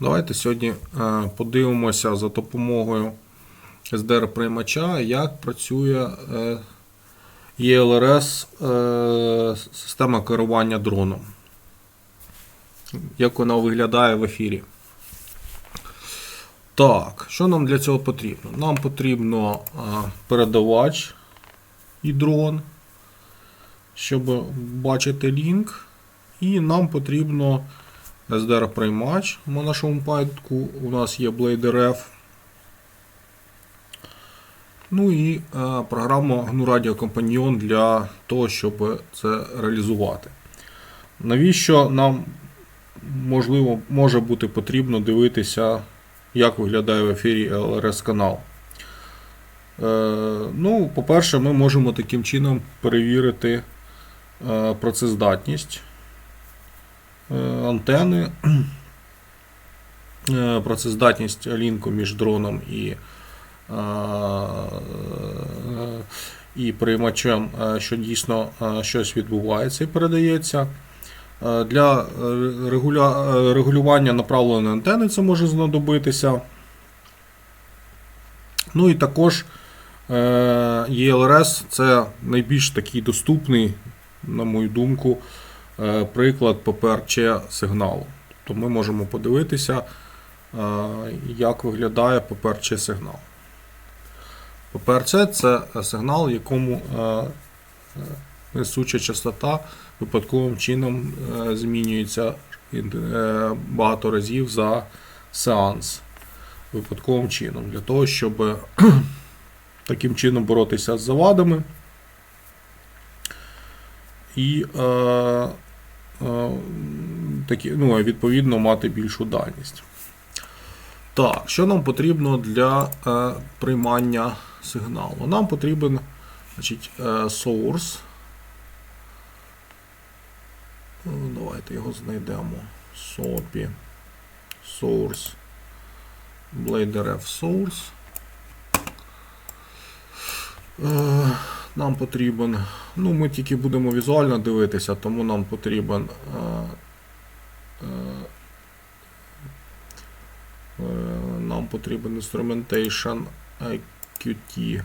Давайте сьогодні е, подивимося за допомогою SDR приймача, як працює е, ELRS е, система керування дроном. Як вона виглядає в ефірі. Так, що нам для цього потрібно? Нам потрібно е, передавач і дрон, щоб бачити лінк. І нам потрібно SDR приймач. В нашому випадку у нас є Blade RF. Ну і е, програма GNU Radio Companion для того, щоб це реалізувати. Навіщо нам можливо може бути потрібно дивитися, як виглядає в ефірі LRS канал? Е, ну, по-перше, ми можемо таким чином перевірити е, працездатність антени, е, працездатність лінку між дроном і, е, і приймачем, е, що дійсно е, щось відбувається і передається. Е, Для е, е, регулювання направленої антени це може знадобитися. Ну і також е, ELRS це найбільш такий доступний, на мою думку, е, приклад ППРЧ сигналу. Тобто ми можемо подивитися, е, як виглядає ППРЧ сигнал. ППРЧ це сигнал, якому е, е, несуча частота випадковим чином е, змінюється е, багато разів за сеанс. Випадковим чином, для того, щоб таким чином боротися з завадами і е, е, такі, ну, відповідно мати більшу дальність. Так, що нам потрібно для е, приймання сигналу? Нам потрібен значить, е, source. Ну, Давайте його знайдемо. SOPI. Source. Blade RF Source. Е, Нам потрібен. Ну, ми тільки будемо візуально дивитися, тому нам потрібен. е, е, е, Нам потрібен Instrumentation IQT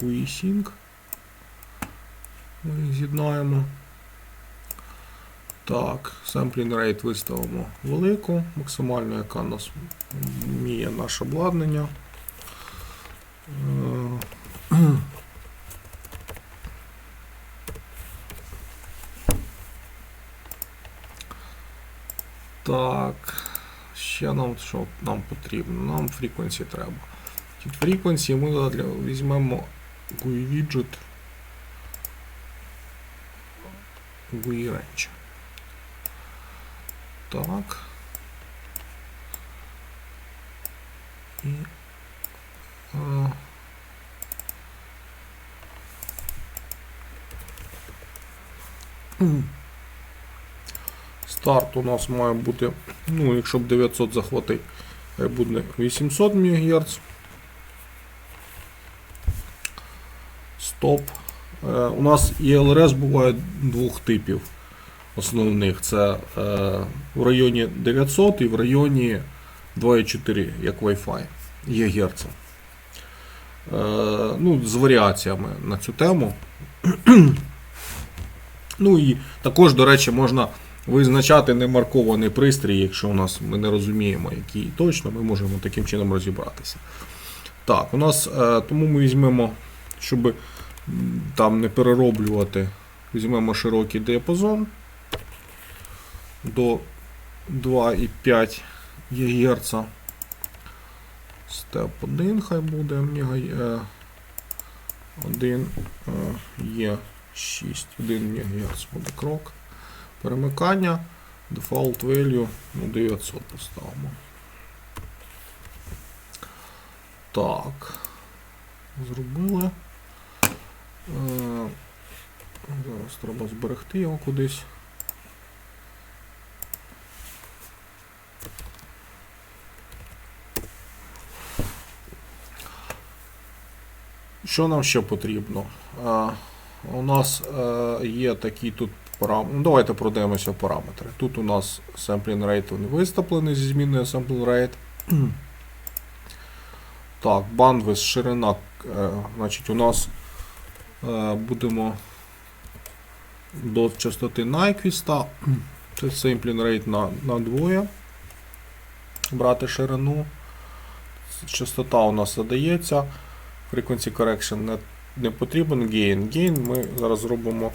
GUI Sync. Ми їх з'єднаємо. Так, sampling rate виставимо велику, максимально, яка нас вміє наше обладнання. Е, Так, ще нам що нам потрібно? Нам frequency треба. Від frequency ми для- візьмемо GUI widget GUI range. Так. І. Старт у нас має бути, ну, якщо б 900 захватить, буде 800 МГц. Стоп. Е, у нас ELRS буває двох типів основних. Це е, в районі 900 і в районі 2,4, як Wi-Fi ГГц. Е, ну, з варіаціями на цю тему. ну і також, до речі, можна визначати немаркований пристрій, якщо у нас ми не розуміємо, який точно, ми можемо таким чином розібратися. Так, у нас е, тому ми візьмемо, щоб там не перероблювати, візьмемо широкий діапазон до 2,5 ГГц. Степ 1 хай буде мега, е, 1 е, є 6, 1 МГц буде крок. Перемикання, default value ну, 900 поставимо. Так. Зробили. Е, зараз треба зберегти його кудись. Що нам ще потрібно? Е, у нас е, є такий тут парам... ну, давайте продивимося параметри. Тут у нас sampling rate він виставлений зі зміною sampling rate. Так, bandwidth, ширина. е, Значить, у нас будемо до частоти Nyquist. Це sampling rate на, на двоє. Брати ширину. Частота у нас задається. Frequency correction не, потрібен. Gain. Gain ми зараз зробимо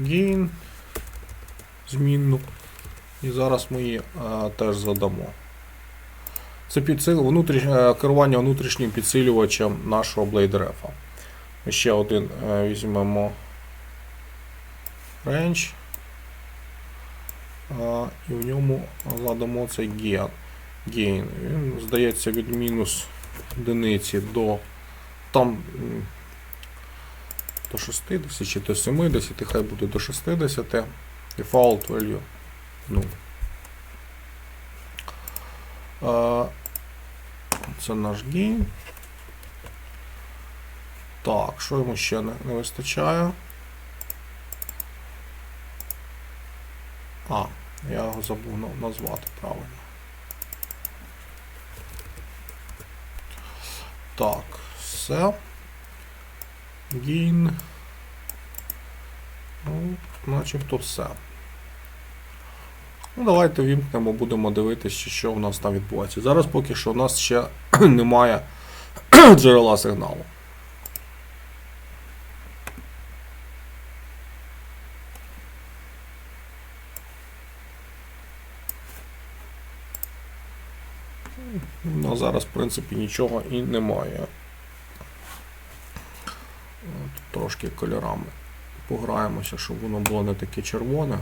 gain змінну. І зараз ми її е, теж задамо. Це підсил, внутріш, е, керування внутрішнім підсилювачем нашого Blade Ref. Ще один е, візьмемо range. е, і в ньому задамо цей gain. gain. Він здається від мінус одиниці до там до 60 чи до 70, хай буде до 60. Default value 0. Е, Це наш gain. Так, що йому ще не, не вистачає? А, я його забув назвати правильно. Так, все. Gain. Ну, начебто все. Ну, давайте вімкнемо, будемо дивитися, що в нас там відбувається. Зараз поки що у нас ще немає джерела сигналу. Ну, зараз, в принципі, нічого і немає. Трошки кольорами пограємося, щоб воно було не таке червоне.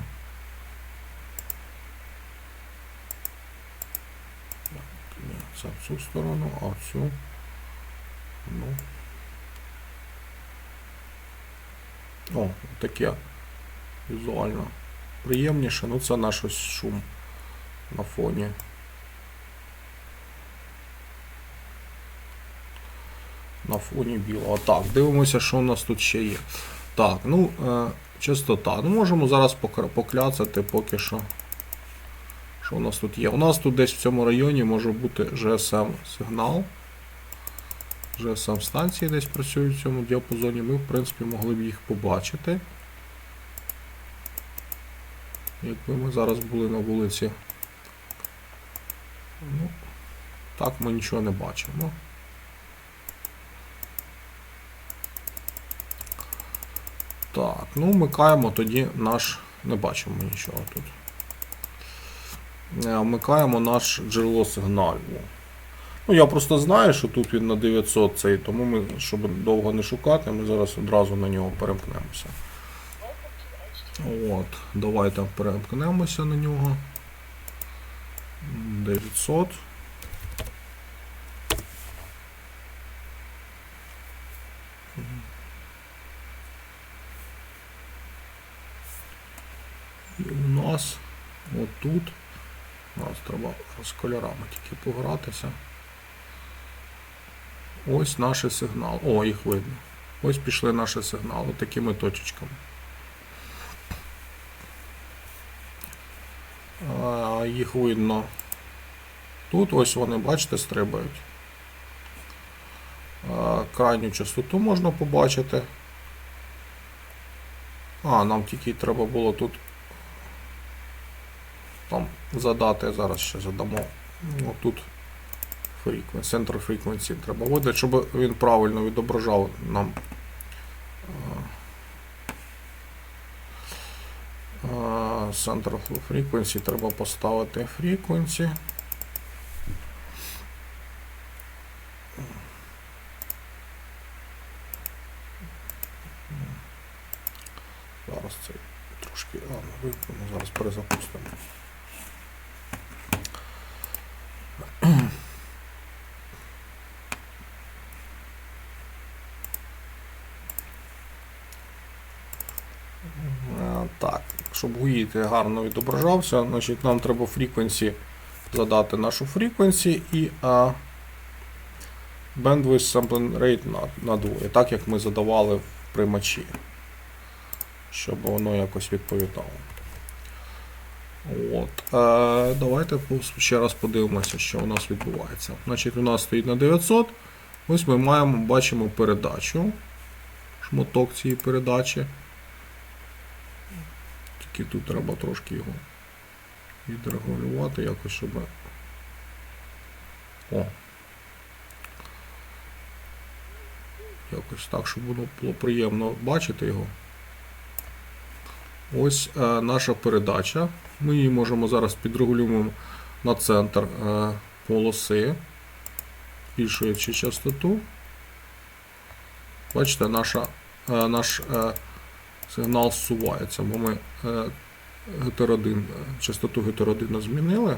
Так, Це в цю сторону, а в цю. Ну. О, таке візуально приємніше. Ну це наш ось шум на фоні. На фоні білого. Так, дивимося, що у нас тут ще є. Так, ну, е, частота. Ну, можемо зараз покляцати поки що. Що у нас тут є? У нас тут десь в цьому районі може бути GSM сигнал. GSM станції десь працюють в цьому діапазоні. Ми, в принципі, могли б їх побачити. Якби ми зараз були на вулиці. Ну, так ми нічого не бачимо. Так, ну вмикаємо тоді наш. Не бачимо нічого тут. Е, Вмикаємо наш джерело сигналу. Ну, я просто знаю, що тут він на 900 цей, тому ми, щоб довго не шукати, ми зараз одразу на нього перемкнемося. От, давайте перемкнемося на нього. 900. І у нас отут. У нас треба з кольорами тільки погратися. Ось наш сигнал. О, їх видно. Ось пішли наші сигнали такими точечками. Їх видно. Тут ось вони, бачите, стрибають. Крайню частоту можна побачити. А, нам тільки треба було тут там задати, зараз ще задамо. Отут тут frequency, треба вводити, щоб він правильно відображав нам Center frequency треба поставити frequency. Зараз це трошки а, вимкнемо, зараз перезапустимо. Е, Так, щоб гуїт гарно відображався, значить нам треба frequency задати нашу frequency і а, bandwidth sampling rate на, на двоє, так як ми задавали в приймачі. щоб воно якось відповідало. От. Е, давайте ще раз подивимося, що у нас відбувається. Значить, у нас стоїть на 900. Ось ми маємо, бачимо передачу. Шматок цієї передачі. Тільки тут треба трошки його відрегулювати, якось, щоб. О. Якось так, щоб воно було приємно бачити його. Ось е, наша передача. Ми її можемо зараз підрегулюємо на центр е, полоси, збільшуючи частоту. Бачите, наша, е, наш е, сигнал зсувається, бо ми е, гетеродин, частоту гетеродину змінили.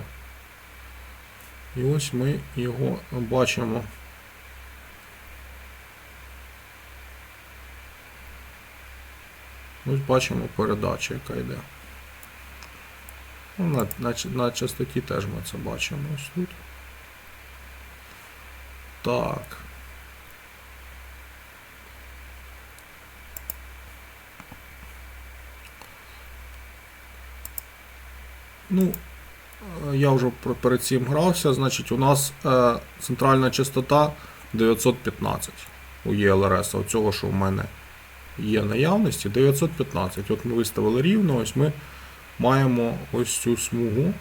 І ось ми його бачимо. Ось бачимо передачу, яка йде. Ну, на, на, на частоті теж ми це бачимо ось тут. Так. Ну, е, я вже перед цим грався, значить, у нас е, центральна частота 915 у ЄЛРС, оцього, що в мене є наявності, 915. От ми виставили рівно, ось ми маємо ось цю смугу,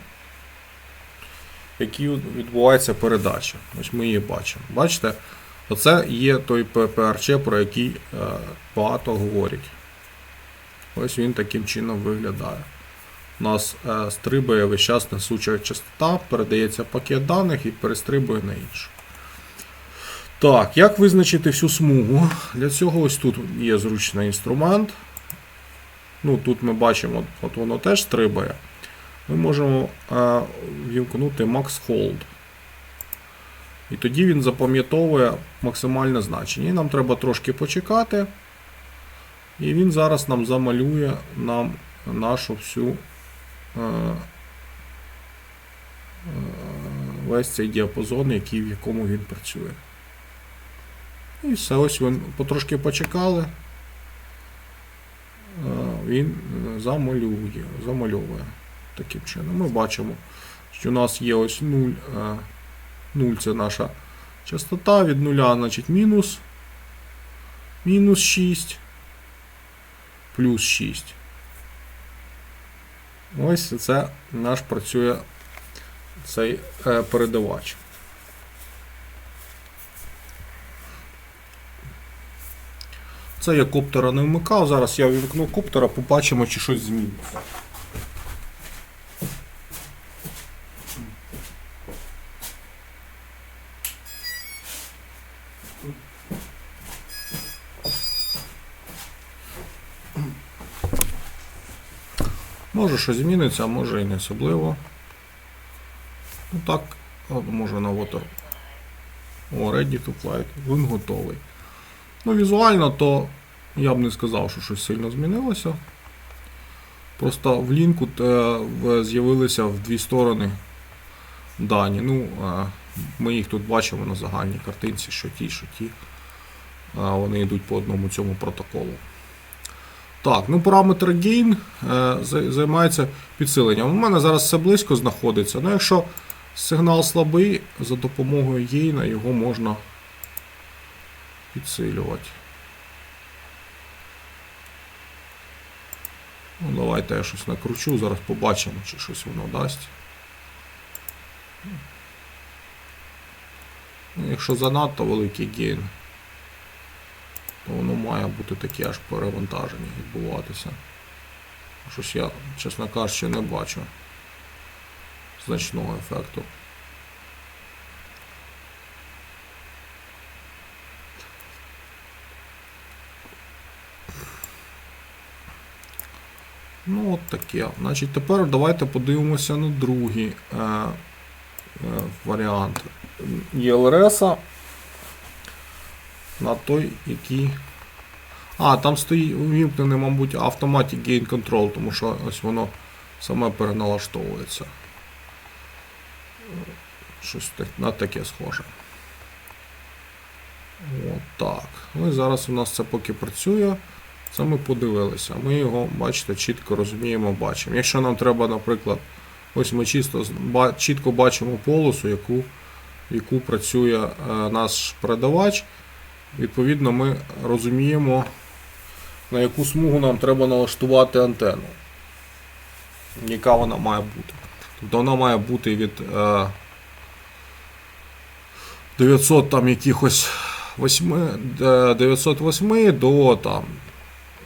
якій відбувається передача. Ось ми її бачимо. Бачите? Оце є той ППРЧ, про який е, багато говорять. Ось він таким чином виглядає. У нас е, стрибає весь час несуча частота, передається пакет даних і перестрибує на іншу. Так, як визначити всю смугу? Для цього ось тут є зручний інструмент. Ну, тут ми бачимо, от воно теж стрибає. Ми можемо е, вімкнути Max Hold. І тоді він запам'ятовує максимальне значення. І нам треба трошки почекати. І він зараз нам замалює нам нашу всю весь цей діапазон, який, в якому він працює. І все, ось він потрошки почекали. Він замалює, замальовує таким чином. Ми бачимо, що у нас є ось 0, 0 це наша частота, від 0, значить мінус, мінус 6, плюс 6. Ось це наш працює цей е, передавач. Це я коптера не вмикав. Зараз я вімкну коптера, побачимо, чи щось зміниться. Може щось зміниться, а може і не особливо. Ну так, може на вот. О, ready to flight. Він готовий. Ну, візуально, то я б не сказав, що щось сильно змінилося. Просто в лінку е, з'явилися в дві сторони дані. Ну, е, ми їх тут бачимо на загальній картинці, що ті, що ті. Е, Вони йдуть по одному цьому протоколу. Так, ну параметр gain е, займається підсиленням. У мене зараз все близько знаходиться. Ну, якщо сигнал слабий, за допомогою гейна його можна підсилювати. Ну, давайте я щось накручу, зараз побачимо, чи щось воно дасть. Ну, якщо занадто великий гейн, воно має бути таке аж перевантаження відбуватися. Щось я, чесно кажучи, не бачу значного ефекту. Ну, от таке. Значить, тепер давайте подивимося на другий е, е, варіант ЄЛРС. На той, який. А, там стоїть увімкнений, мабуть, Automatic Gain Control, тому що ось воно саме переналаштовується. Щось на таке схоже. От так. Ну і зараз у нас це поки працює. Це ми подивилися. Ми його, бачите, чітко розуміємо, бачимо. Якщо нам треба, наприклад, ось ми чисто, чітко бачимо полосу, яку, яку працює е, наш передавач. Відповідно, ми розуміємо, на яку смугу нам треба налаштувати антенну. Яка вона має бути. Тобто вона має бути від е, 900 там якихось 8, е, 908 до там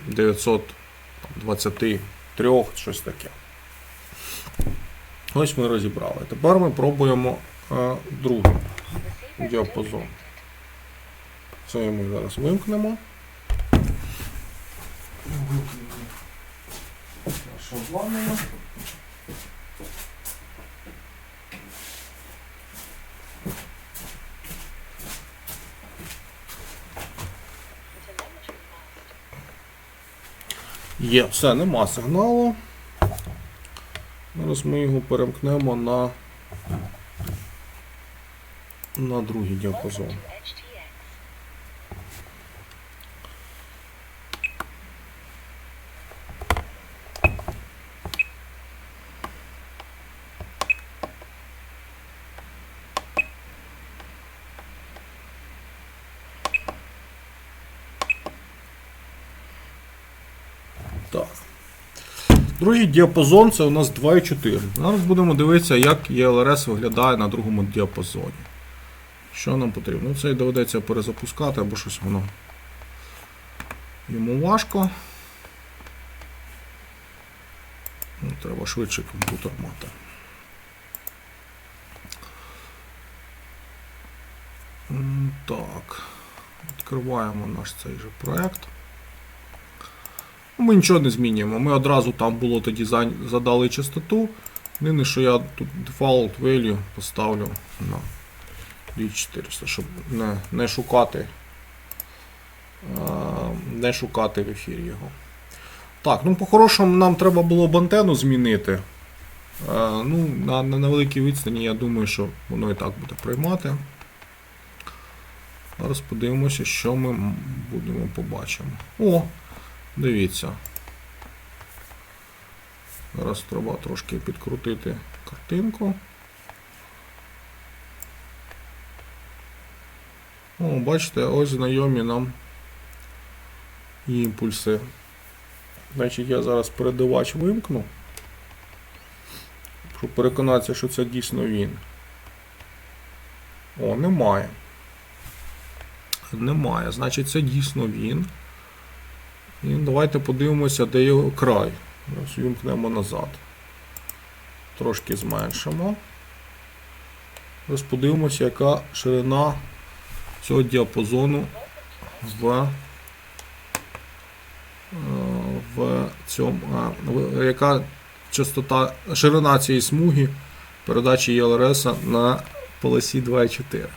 923, щось таке. Ось ми розібрали. Тепер ми пробуємо е, другий діапазон. Це ми зараз вимкнемо. Вимкнемо наше обладнання. Є, все, нема сигналу. Зараз ми його перемкнемо на, на другий діапазон. Так. Другий діапазон це у нас 2,4. Зараз будемо дивитися, як ЄЛРС виглядає на другому діапазоні. Що нам потрібно? Ну, Це доведеться перезапускати, або щось воно йому важко. Ну, Треба швидше комп'ютер мати. Так. Відкриваємо наш цей же проект. Ми нічого не змінюємо. Ми одразу там було тоді задали частоту. Єдине, що я тут default value поставлю на 2400, щоб не, не шукати. е, Не шукати в ефірі його. Так, ну по-хорошому нам треба було б антенну змінити. Е, Ну, на, на невеликій відстані, я думаю, що воно і так буде приймати. Зараз подивимося, що ми будемо побачимо. О, Дивіться. Зараз треба трошки підкрутити картинку. О, бачите, ось знайомі нам імпульси. Значить, я зараз передавач вимкну, щоб переконатися, що це дійсно він. О, немає. Немає. Значить, це дійсно він. І давайте подивимося, де його край. Ось назад. Трошки зменшимо. Ось подивимося, яка ширина цього діапазону в, е, в цьому. а, Яка частота, ширина цієї смуги передачі ЄЛРС на полосі 2,4.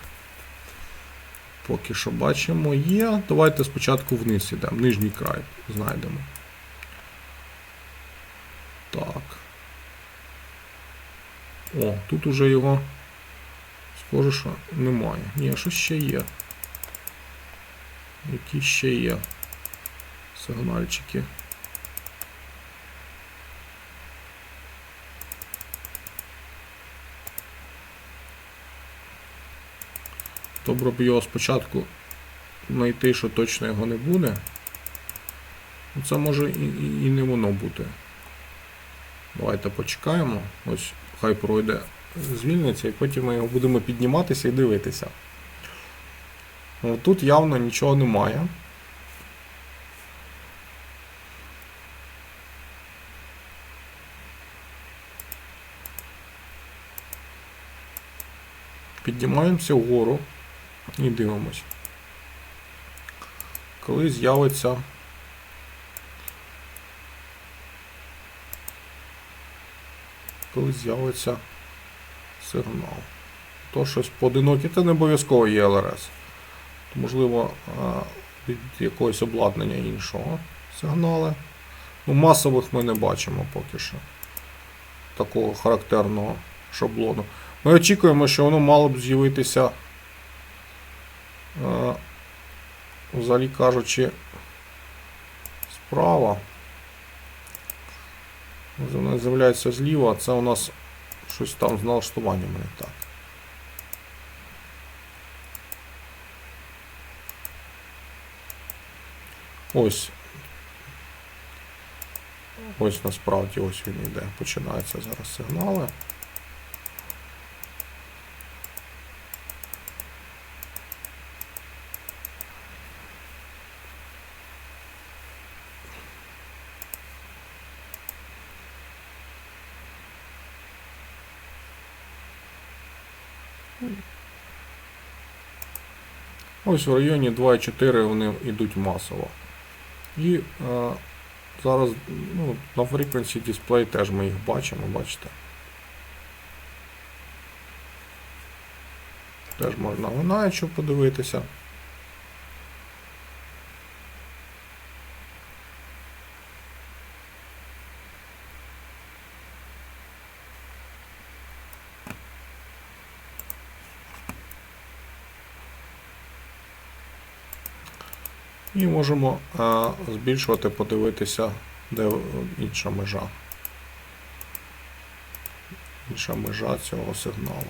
Поки що бачимо є. Давайте спочатку вниз йдемо, нижній край знайдемо. Так. О, тут уже його. Схоже, що немає. Ні, що ще є. Які ще є сигнальчики. Добре б його спочатку знайти, що точно його не буде. Ну, Це може і, і, і не воно бути. Давайте почекаємо. Ось хай пройде, звільниться, і потім ми його будемо підніматися і дивитися. От Тут явно нічого немає. Піднімаємося вгору і дивимось. Коли з'явиться коли з'явиться сигнал. То щось поодинокі, це не обов'язково є ЛРС. Можливо, від якогось обладнання іншого сигнали. Ну, масових ми не бачимо поки що. Такого характерного шаблону. Ми очікуємо, що воно мало б з'явитися, е, взагалі кажучи, справа. Вона з'являється зліва, це у нас щось там з налаштуванням не так. Ось. Ось насправді ось він йде. Починаються зараз сигнали. Ось в районі 2,4 вони йдуть масово. І е, зараз ну, на Frequency Display теж ми їх бачимо, бачите. Теж можна лунаючи подивитися. І можемо е, збільшувати, подивитися, де інша межа. Інша межа цього сигналу.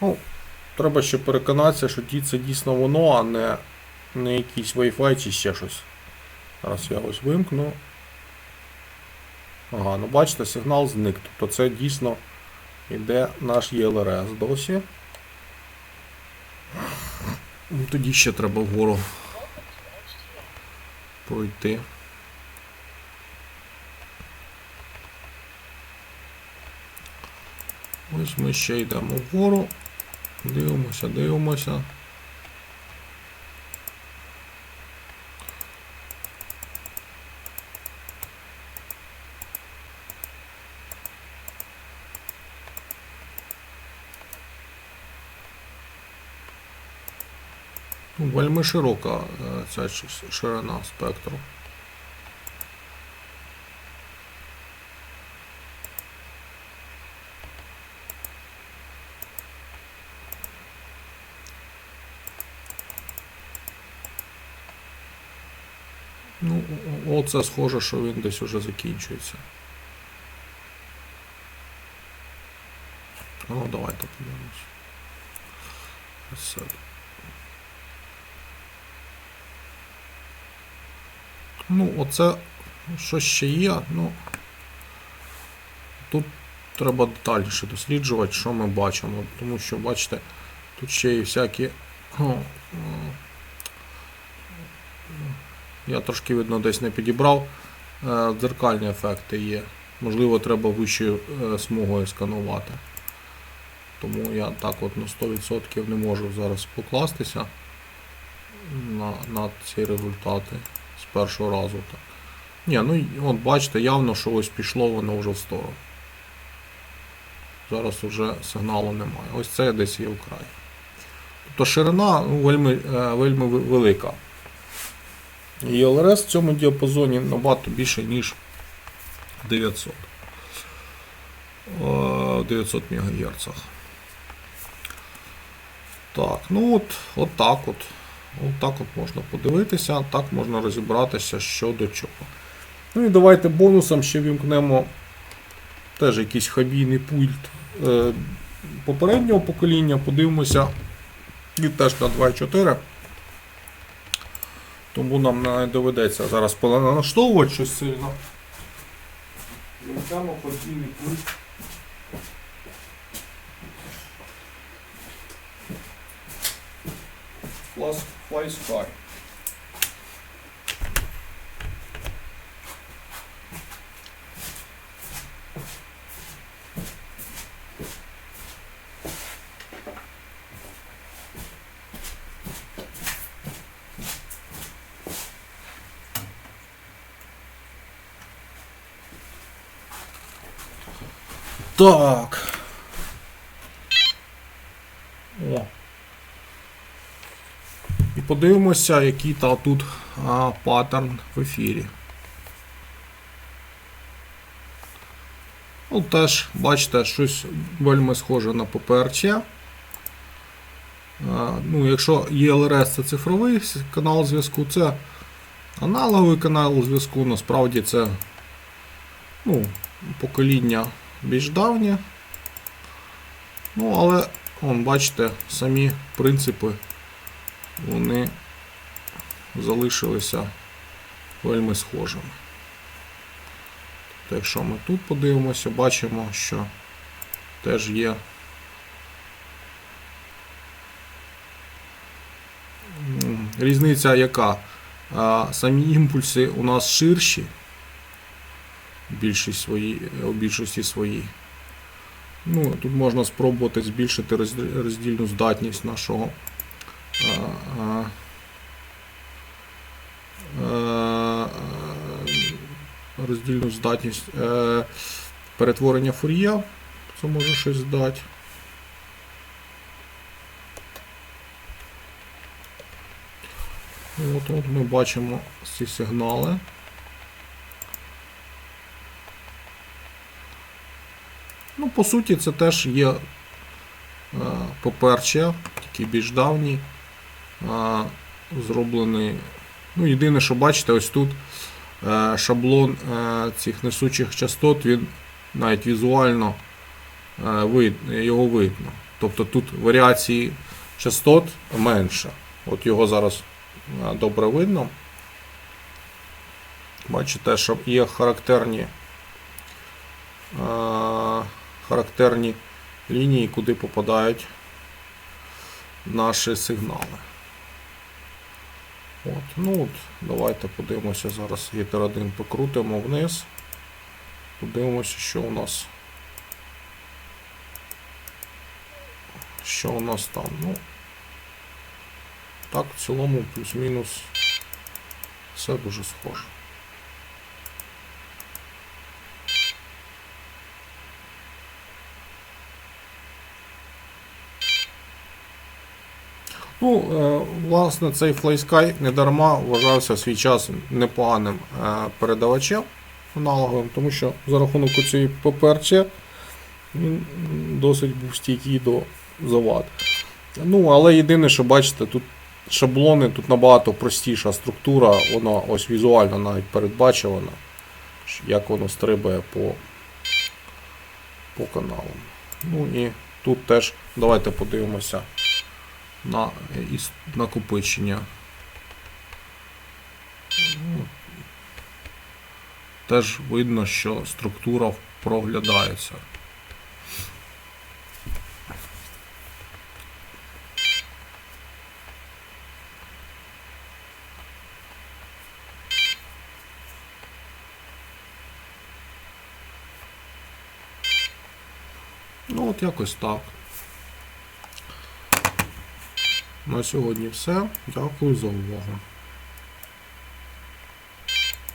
Ну, треба ще переконатися, що це дійсно воно, а не, не якийсь Wi-Fi чи ще щось. Зараз я ось вимкну. Ага, ну бачите, сигнал зник. Тобто це дійсно йде наш ELRS досі. Ну, Тоді ще треба вгору пройти. Ось ми ще йдемо вгору. Дивимося, дивимося. Ну, Вельми широка е, ця ширина спектру. Ну, оце схоже, що він десь уже закінчується. Ну, давайте подивимось. Ну, оце що ще є. Ну, тут треба детальніше досліджувати, що ми бачимо. Тому що, бачите, тут ще є всякі. о, Я трошки видно десь не підібрав. Е, Дзеркальні ефекти є. Можливо, треба вищою е, смугою сканувати. Тому я так от на 100% не можу зараз покластися на, на ці результати з першого разу. Так. Ні, ну от бачите, явно, що ось пішло воно вже в сторону. Зараз вже сигналу немає. Ось це десь є вкрай. Тобто ширина ну, вельми, е, вельми велика. І ЛРС в цьому діапазоні набагато більше, ніж 900. Е, 900 МГц. Так, ну от, от так от. От так от можна подивитися, так можна розібратися що до чого. Ну і давайте бонусом ще вімкнемо теж якийсь хабійний пульт е, попереднього покоління. Подивимося і теж на 2.4. Тому нам не доведеться зараз поналаштовувати щось сильно. Вімкнемо хабійний пульт. Клас FlySky. Так. О. І подивимося, який та тут а, паттерн в ефірі. Ну, теж, бачите, щось вельми схоже на ППРЧ. Ну, якщо ELRS це цифровий канал зв'язку, це аналоговий канал зв'язку, насправді це ну, покоління більш давнє. Ну, але, вон, бачите, самі принципи вони залишилися вельми схожими. Тобто, якщо ми тут подивимося, бачимо, що теж є різниця яка? Самі імпульси у нас ширші, більшість свої, у більшості своїй. Ну, тут можна спробувати збільшити роздільну здатність нашого а, а, роздільну здатність е, перетворення фур'є. Це може щось здати. От, от ми бачимо ці сигнали. По суті, це теж є е, поперче, такий більш давній, е, зроблений. Ну, єдине, що бачите, ось тут е, шаблон цих несучих частот, він навіть візуально його видно. Тобто тут варіації частот менше. От його зараз добре видно. Бачите, що є характерні характерні лінії, куди попадають наші сигнали. От, ну от, Давайте подивимося зараз гітер 1 покрутимо вниз. Подивимося, що у нас. Що у нас там? Ну, так, в цілому плюс-мінус все дуже схоже. Ну, е, власне, цей FlySky не дарма вважався свій час непоганим е, передавачем аналоговим, тому що за рахунок цієї ППРЧ він досить був стійкий до завад. Ну, але єдине, що бачите, тут шаблони, тут набагато простіша структура, воно ось візуально навіть передбачувано, як воно стрибає по, по каналам. Ну і тут теж давайте подивимося на іс- накопичення. Ну, Теж видно, що структура проглядається. Ну, от якось так. На сьогодні все. Дякую за увагу.